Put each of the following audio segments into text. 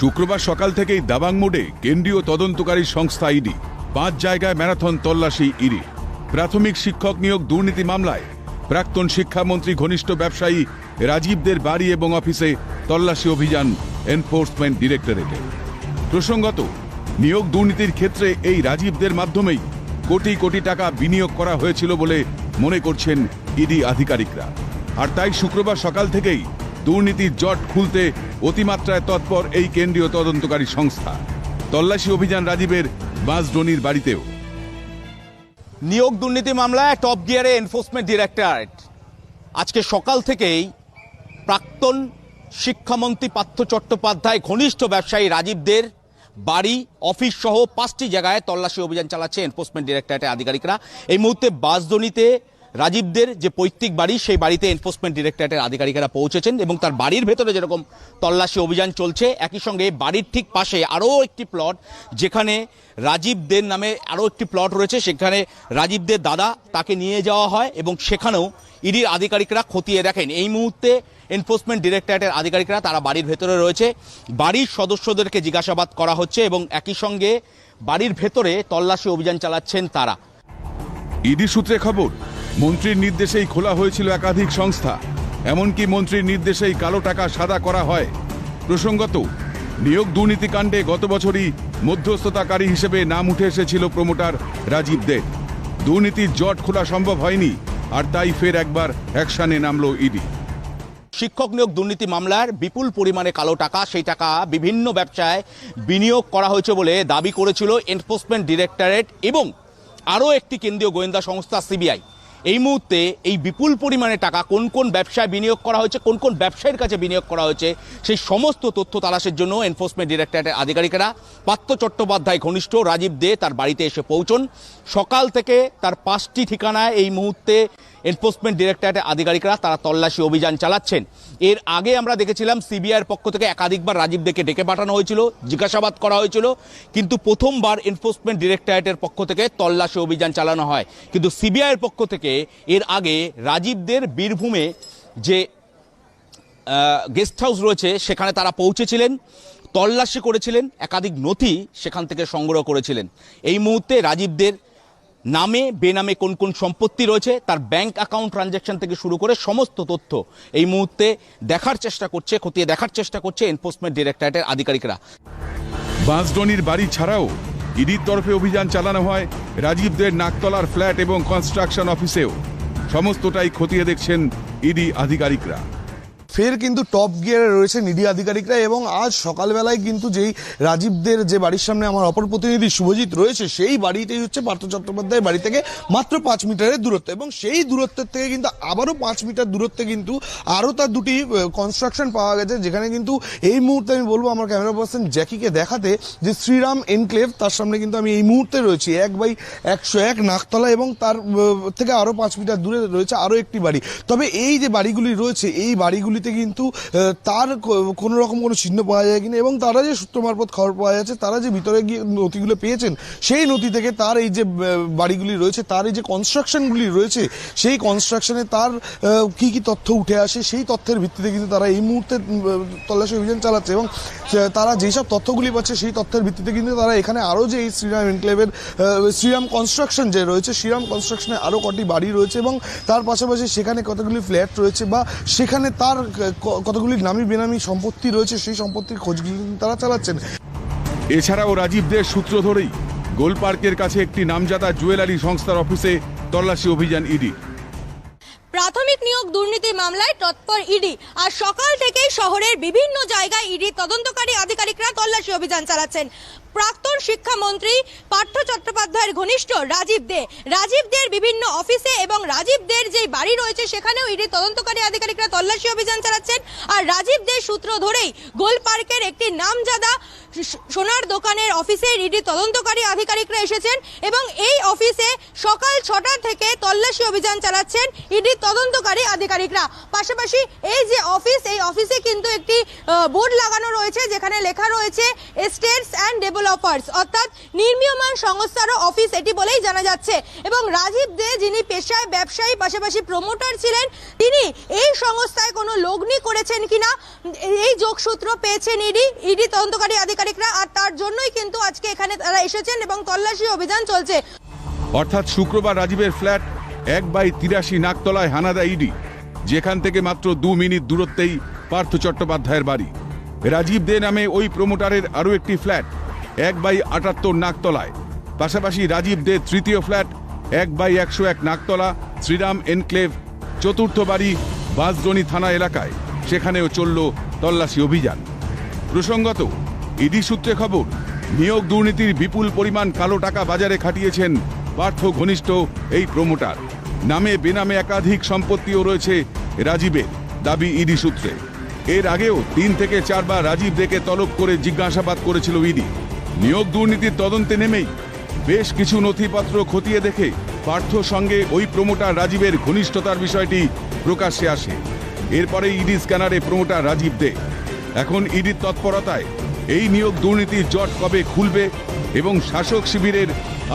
শুক্রবার সকাল থেকেই দাবাং মোড়ে কেন্দ্রীয় তদন্তকারী সংস্থা ইডি, পাঁচ জায়গায় ম্যারাথন তল্লাশি ইডি। প্রাথমিক শিক্ষক নিয়োগ দুর্নীতি মামলায় প্রাক্তন শিক্ষামন্ত্রী ঘনিষ্ঠ ব্যবসায়ী রাজীবদের বাড়ি এবং অফিসে তল্লাশি অভিযান এনফোর্সমেন্ট ডিরেক্টরেটে। প্রসঙ্গত, নিয়োগ দুর্নীতির ক্ষেত্রে এই রাজীবদের মাধ্যমেই কোটি কোটি টাকা বিনিয়োগ করা হয়েছিল বলে মনে করছেন ইডি আধিকারিকরা। আর তাই শুক্রবার সকাল থেকেই দুর্নীতির জট খুলতে অতিমাত্রায় তৎপর এই কেন্দ্রীয় তদন্তকারী সংস্থা। তল্লাশি অভিযান রাজীবের বাঁশডনির বাড়িতেও। নিয়োগ দুর্নীতি মামলায় টপ গিয়ারে এনফোর্সমেন্ট ডিরেক্টরেট। আজকে সকাল থেকেই প্রাক্তন শিক্ষামন্ত্রী পার্থ চট্টোপাধ্যায়, ঘনিষ্ঠ ব্যবসায়ী রাজীবদের বাড়ি, অফিস সহ পাঁচটি জায়গায় তল্লাশি অভিযান চালাচ্ছে এনফোর্সমেন্ট ডিরেক্টরেটের আধিকারিকরা। এই মুহূর্তে বাসদনিতে রাজীবদের যে পৈতৃক বাড়ি, সেই বাড়িতে এনফোর্সমেন্ট ডিরেক্টরেটের আধিকারিকেরা পৌঁছেছেন এবং তার বাড়ির ভেতরে যেরকম তল্লাশি অভিযান চলছে, একই সঙ্গে বাড়ির ঠিক পাশে আরও একটি প্লট যেখানে রাজীবদের নামে আরও একটি প্লট রয়েছে। সেখানে রাজীবদের দাদা তাকে নিয়ে যাওয়া হয় এবং সেখানেও ইডির আধিকারিকরা খতিয়ে দেখেন। এই মুহূর্তে এনফোর্সমেন্ট ডিরেক্টরেটের আধিকারিকরা তারা বাড়ির ভেতরে রয়েছে। বাড়ির সদস্যদেরকে জিজ্ঞাসাবাদ করা হচ্ছে এবং একই সঙ্গে বাড়ির ভেতরে তল্লাশি অভিযান চালাচ্ছেন তারা। ইডি সূত্রে খবর মন্ত্রীর নির্দেশেই খোলা হয়েছিল একাধিক সংস্থা। এমনকি মন্ত্রীর নির্দেশেই কালো টাকা সাদা করা হয়। প্রসঙ্গত, নিয়োগ দুর্নীতিকাণ্ডে গত বছরই মধ্যস্থতাকারী হিসেবে নাম উঠে এসেছিল প্রমোটার রাজীব দে। দুর্নীতির জট খোলা সম্ভব হয়নি, আর তাই ফের একবার অ্যাকশানে নামল ইডি। শিক্ষক নিয়োগ দুর্নীতি মামলার বিপুল পরিমাণে কালো টাকা, সেই টাকা বিভিন্ন ব্যবসায় বিনিয়োগ করা হয়েছে বলে দাবি করেছিল এনফোর্সমেন্ট ডিরেক্টরেট এবং আরও একটি কেন্দ্রীয় গোয়েন্দা সংস্থা সিবিআই। এই মুহূর্তে এই বিপুল পরিমাণে টাকা কোন কোন ব্যবসায় বিনিয়োগ করা হয়েছে, কোন কোন ব্যবসায়ীর কাছে বিনিয়োগ করা হয়েছে, সেই সমস্ত তথ্য তালাশের জন্য এনফোর্সমেন্ট ডিরেক্টরেটের আধিকারিকেরা পার্থ চট্টোপাধ্যায় ঘনিষ্ঠ রাজীব দে তার বাড়িতে এসে পৌঁছন। সকাল থেকে তার পাঁচটি ঠিকানায় এই মুহূর্তে এনফোর্সমেন্ট ডিরেক্টরেটের আধিকারিকরা তারা তল্লাশি অভিযান চালাচ্ছেন। এর আগে আমরা দেখেছিলাম সিবিআইয়ের পক্ষ থেকে একাধিকবার রাজীব ডেকে পাঠানো হয়েছিল, জিজ্ঞাসাবাদ করা হয়েছিল, কিন্তু প্রথমবার এনফোর্সমেন্ট ডিরেক্টরেটের পক্ষ থেকে তল্লাশি অভিযান চালানো হয়। কিন্তু সিবিআইয়ের পক্ষ থেকে এর আগে রাজীবদের বীরভূমে যে গেস্ট হাউস রয়েছে, সেখানে তারা পৌঁছেছিলেন, তল্লাশি করেছিলেন, একাধিক নথি সেখান থেকে সংগ্রহ করেছিলেন। এই মুহূর্তে রাজীবদের নামে, বেনামে কোন কোন সম্পত্তি রয়েছে, তার ব্যাংক অ্যাকাউন্ট ট্রানজ্যাকশন থেকে শুরু করে সমস্ত তথ্য এই মুহূর্তে দেখার চেষ্টা করছে, খতিয়ে দেখার চেষ্টা করছে এনফোর্সমেন্ট ডিরেক্টরেটের আধিকারিকরা। বাঁশডনির বাড়ি ছাড়াও ইডির তরফে অভিযান চালানো হয় রাজীবদের নাকতলার ফ্ল্যাট এবং কনস্ট্রাকশন অফিসেও সমস্তটাই খতিয়ে দেখছেন ইডি আধিকারিকরা। ফের কিন্তু টপ গিয়ারে রয়েছে নিডি আধিকারিকরা এবং আজ সকালবেলায় কিন্তু যেই রাজীবদের যে বাড়ির সামনে আমার অপর প্রতিনিধি শুভজিৎ রয়েছে, সেই বাড়িতেই হচ্ছে পার্থ চট্টোপাধ্যায়ের বাড়ি থেকে মাত্র পাঁচ মিটারের দূরত্ব এবং সেই দূরত্বের থেকে কিন্তু আবারও পাঁচ মিটার দূরত্বে কিন্তু আরও তার দুটি কনস্ট্রাকশন পাওয়া গেছে, যেখানে কিন্তু এই মুহূর্তে আমি বলব আমার ক্যামেরা পার্সন জ্যাকিকে দেখাতে যে শ্রীরাম এনক্লেভ, তার সামনে কিন্তু আমি এই মুহূর্তে রয়েছি, এক বাই একশো এক নাকতলা এবং তার থেকে আরও পাঁচ মিটার দূরে রয়েছে আরও একটি বাড়ি। তবে এই যে বাড়িগুলি রয়েছে, এই বাড়িগুলিতে কিন্তু তার কোনো রকম কোনো চিহ্ন পাওয়া যায় কিনা এবং তারা যে সূত্র মারফত খবর পাওয়া যাচ্ছে, তারা যে ভিতরে গিয়ে নথিগুলো পেয়েছেন, সেই নথি থেকে তার এই যে বাড়িগুলি রয়েছে, তার এই যে কনস্ট্রাকশনগুলি রয়েছে, সেই কনস্ট্রাকশনে তার কি কি তথ্য উঠে আসে, সেই তথ্যের ভিত্তিতে কিন্তু তারা এই মুহূর্তে তল্লাশি অভিযান চালাচ্ছে এবং তারা যেসব তথ্যগুলি পাচ্ছে, সেই তথ্যের ভিত্তিতে কিন্তু তারা এখানে আরও যে এই শ্রীরাম এনক্লেভের শ্রীরাম কনস্ট্রাকশন যে রয়েছে, শ্রীরাম কনস্ট্রাকশনে আরও কটি বাড়ি রয়েছে এবং তার পাশাপাশি সেখানে কতগুলি ফ্ল্যাট রয়েছে বা সেখানে তার কতগুলি নামি বেনামি সম্পত্তি রয়েছে সেই সম্পত্তির খোঁজ তারা চালাচ্ছেন। এছাড়াও রাজীবদের সূত্র ধরেই গোল পার্কের কাছে একটি নামজাদা জুয়েলারি সংস্থার অফিসে তল্লাশি অভিযান ইডি। প্রাথমিক নিয়োগ দুর্নীতি মামলায় তৎপর ইডি আর সকাল থেকেই শহরের বিভিন্ন জায়গায় ইডি তদন্তকারী আধিকারিকরা তল্লাশি অভিযান চালাচ্ছেন। প্রাক্তন শিক্ষামন্ত্রী পার্থ চট্টোপাধ্যায়ের ঘনিষ্ঠ রাজীব দে। রাজীব দের বিভিন্ন অফিসে এবং রাজীব দের যে বাড়ি রয়েছে, সেখানেও ইডি তদন্তকারী আধিকারিকরা তল্লাশি অভিযান চালাচ্ছেন। আর রাজীব দের সূত্র ধরেই গোল পার্কের একটি নামজাদা সোনার দোকানের অফিসে ইডি তদন্তকারী আধিকারিকরা এসেছেন এবং এই অফিসে সকাল ছটা থেকে তল্লাশি অভিযান চালাচ্ছেন ইডি তদন্তকারী আধিকারিকরা। পাশাপাশি এই যে অফিস, এই অফিসে কিন্তু একটি বোর্ড লাগানো রয়েছে, যেখানে লেখা রয়েছে এস্টেটস অ্যান্ড ডেভেলপার্স অর্থাৎ নির্মীয়মান সংস্থারও অফিস এটি বলেই জানা যাচ্ছে। এবং রাজীব দে, যিনি পেশায়, ব্যবসায়ী, পাশাপাশি প্রমোটার ছিলেন, তিনি এই সংস্থায় কোনো লগ্নি করেছেন কিনা, এই যোগসূত্র পেয়েছেন ইডি। ইডি তদন্তকারী আধিকারিকরা, আর তার জন্যই কিন্তু আজকে এখানে তারা এসেছেন এবং তল্লাশি অভিযান চলছে। অর্থাৎ শুক্রবার রাজীবের ফ্ল্যাট এক বাই তিরাশি নাকতলায় হানা দেয় ইডি, যেখান থেকে মাত্র দু মিনিট দূরত্বেই পার্থ চট্টোপাধ্যায়ের বাড়ি। রাজীব দে নামে ওই প্রমোটারের আরও একটি ফ্ল্যাট এক বাই আটাত্তর নাকতলায় পাশাপাশি রাজীব দে তৃতীয় ফ্ল্যাট, এক বাই একশো এক নাকতলা শ্রীরাম এনক্লেভ, চতুর্থ বাড়ি বাঁশদ্রোণী থানা এলাকায়। সেখানেও চলল তল্লাশি অভিযান। প্রসঙ্গত, ইডি সূত্রে খবর, নিয়োগ দুর্নীতির বিপুল পরিমাণ কালো টাকা বাজারে খাটিয়েছেন পার্থ ঘনিষ্ঠ, এই প্রমোটার। নামে বেনামে একাধিক সম্পত্তিও রয়েছে রাজীবের, দাবি ইডি সূত্রে। এর আগেও তিন থেকে চারবার রাজীব দেকে তলব করে জিজ্ঞাসাবাদ করেছিল ইডি। নিয়োগ দুর্নীতির তদন্তে নেমেই বেশ কিছু নথিপত্র খতিয়ে দেখে পার্থ সঙ্গে ওই প্রমোটার রাজীবের ঘনিষ্ঠতার বিষয়টি প্রকাশ্যে আসে। এরপরে ইডি স্ক্যানারে প্রমোটার রাজীব দে। এখন ইডির তৎপরতায় এই নিয়োগ দুর্নীতির জট কবে খুলবে এবং শাসক শিবিরের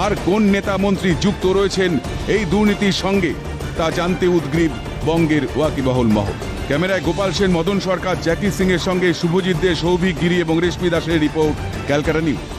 আর কোন নেতা মন্ত্রী যুক্ত রয়েছেন এই দুর্নীতির সঙ্গে তা জানতে উদ্গ্রীব বঙ্গের ওয়াকিবহল মহল। ক্যামেরায় গোপাল সেন, মদন সরকার, জ্যাকি সিং এর সঙ্গে শুভজিৎ দে, সৌভিক গিরি এবং রেশমি দাসের রিপোর্ট, ক্যালকাটা নিউজ।